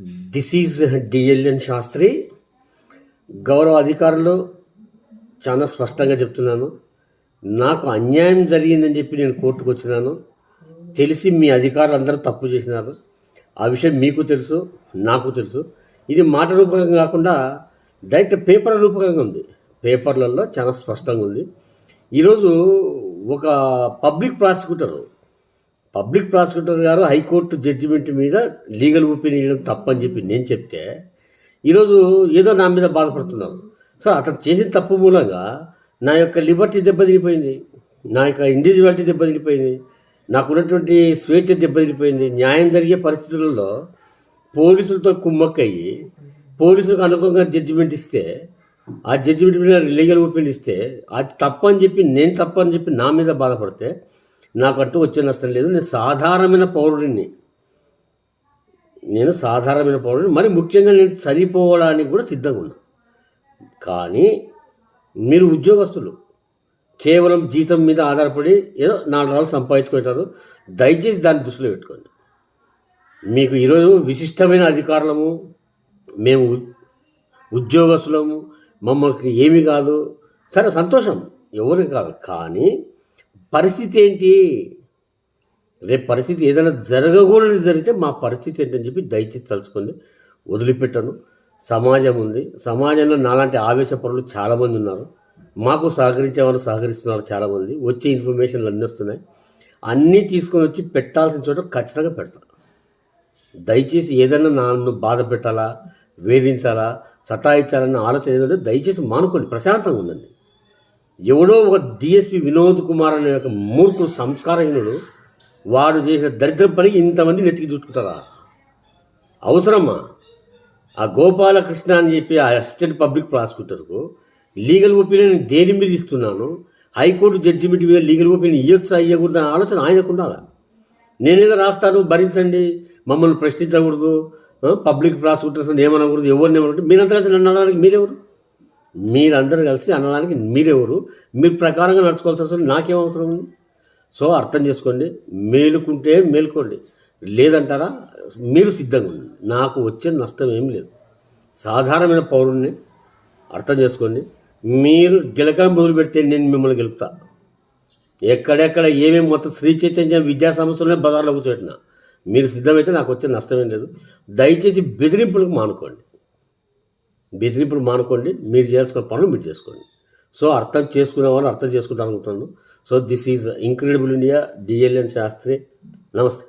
This is డిఎల్ఎన్ Sastry గౌరవ అధికారులు చాలా స్పష్టంగా చెప్తున్నాను. నాకు అన్యాయం జరిగిందని చెప్పి నేను కోర్టుకు వచ్చినాను. తెలిసి మీ అధికారులు అందరూ తప్పు చేసినారు. ఆ విషయం మీకు తెలుసు నాకు తెలుసు. ఇది మాట రూపకంగా కాకుండా డైరెక్ట్ పేపర్ రూపకంగా ఉంది. పేపర్లలో చాలా స్పష్టంగా ఉంది. ఈరోజు ఒక పబ్లిక్ ప్రాసిక్యూటర్ పబ్లిక్ ప్రాసిక్యూటర్ గారు హైకోర్టు జడ్జిమెంట్ మీద లీగల్ ఒపీనియన్ ఇవ్వడం తప్పని చెప్పి నేను చెప్తే ఈరోజు ఏదో నా మీద బాధపడుతున్నారు. సో అతను చేసిన తప్పు మూలంగా నా యొక్క లిబర్టీ దెబ్బతిరిపోయింది నా యొక్క ఇండివిజువాలిటీ దెబ్బతిరిపోయింది నాకు ఉన్నటువంటి స్వేచ్ఛ దెబ్బతిరిపోయింది న్యాయం జరిగే పరిస్థితులలో పోలీసులతో కుమ్మక్కయ్యి పోలీసులకు అనుకూలంగా జడ్జిమెంట్ ఇస్తే ఆ జడ్జిమెంట్ మీద లీగల్ ఒపీనియన్ ఇస్తే అది తప్పని చెప్పి నేను తప్పని చెప్పి నా మీద బాధపడితే నాకంటూ వచ్చే నష్టం లేదు. నేను సాధారణమైన పౌరుడిని. నేను సాధారణమైన పౌరుడిని. మరి ముఖ్యంగా నేను చనిపోవడానికి కూడా సిద్ధంగా ఉన్నా. కానీ మీరు ఉద్యోగస్తులు కేవలం జీతం మీద ఆధారపడి ఏదో నాలుగు రోజులు సంపాదించుకుంటారు. దయచేసి దాన్ని దృష్టిలో పెట్టుకోండి. మీకు ఈరోజు విశిష్టమైన అధికారులము మేము ఉ- ఉద్యోగస్తులము మమ్మల్ని ఏమీ కాదు. సరే సంతోషం. ఎవరికి కాదు. కానీ పరిస్థితి ఏంటి రేపు పరిస్థితి ఏదైనా జరగకూడదు జరిగితే మా పరిస్థితి ఏంటని చెప్పి దయచేసి తలుచుకొని వదిలిపెట్టను. సమాజం ఉంది. సమాజంలో నాలాంటి ఆవేశపరులు చాలామంది ఉన్నారు. మాకు సహకరించే వాళ్ళు సహకరిస్తున్నారు చాలామంది. వచ్చే ఇన్ఫర్మేషన్లు అన్నీ వస్తున్నాయి. అన్నీ తీసుకొని వచ్చి పెట్టాల్సిన చోట ఖచ్చితంగా పెడతాను దయచేసి ఏదైనా నన్ను బాధ పెట్టాలా? వేధించాలా? సతాయించాలన్న ఆలోచన ఏదంటే దయచేసి మానుకోండి. ప్రశాంతంగా ఉండండి. ఎవడో ఒక డిఎస్పి వినోద్ కుమార్ అనే ఒక మూర్ఖుడు సంస్కారహీనుడు వాడు చేసిన దరిద్ర పనికి ఇంతమంది నెత్తికి చూసుకుంటారా? అవసరమా? ఆ గోపాలకృష్ణ అని చెప్పి ఆ అసిస్టెంట్ పబ్లిక్ ప్రాసిక్యూటర్కు లీగల్ ఒపీనియన్ దేని మీద ఇస్తున్నాను? హైకోర్టు జడ్జిమెంట్ మీద లీగల్ ఒపీనియన్ ఇవ్వచ్చా ఇవ్వకూడదు అనే ఆలోచన ఆయనకు ఉండాలా? నేనేదో రాస్తాను భరించండి మమ్మల్ని ప్రశ్నించకూడదు పబ్లిక్ ప్రాసిక్యూటర్స్ ఏమనకూడదు ఎవరిని ఏమనకూడదు మీరంతా కలిసి నన్ను అనడానికి మీరెవరు? మీరందరూ కలిసి అనడానికి మీరెవరు? మీరు ప్రకారంగా నడుచుకోవాల్సిన అవసరం నాకేం అవసరం ఉంది? సో అర్థం చేసుకోండి. మేలుకుంటే మేలుకోండి. లేదంటారా? మీరు సిద్ధంగా ఉంది నాకు వచ్చే నష్టం ఏం లేదు. సాధారణమైన పౌరుణ్ణి అర్థం చేసుకోండి. మీరు గిలకం మొదలు పెడితే నేను మిమ్మల్ని గెలుపుతా. ఎక్కడెక్కడ ఏమేమి మొత్తం శ్రీ చైతన్య విద్యా సంస్థలనే బజార్లో కూర్చోబెట్టిన మీరు సిద్ధమైతే నాకు వచ్చే నష్టమేం లేదు. దయచేసి బెదిరింపులకు మానుకోండి. బెదిరింపులు మానుకోండి మీరు చేసుకున్న పనులు మీరు చేసుకోండి. సో అర్థం చేసుకునేవాళ్ళు అర్థం చేసుకుంటాను అనుకుంటున్నాను. So this is incredible India DLN Sastry namaste.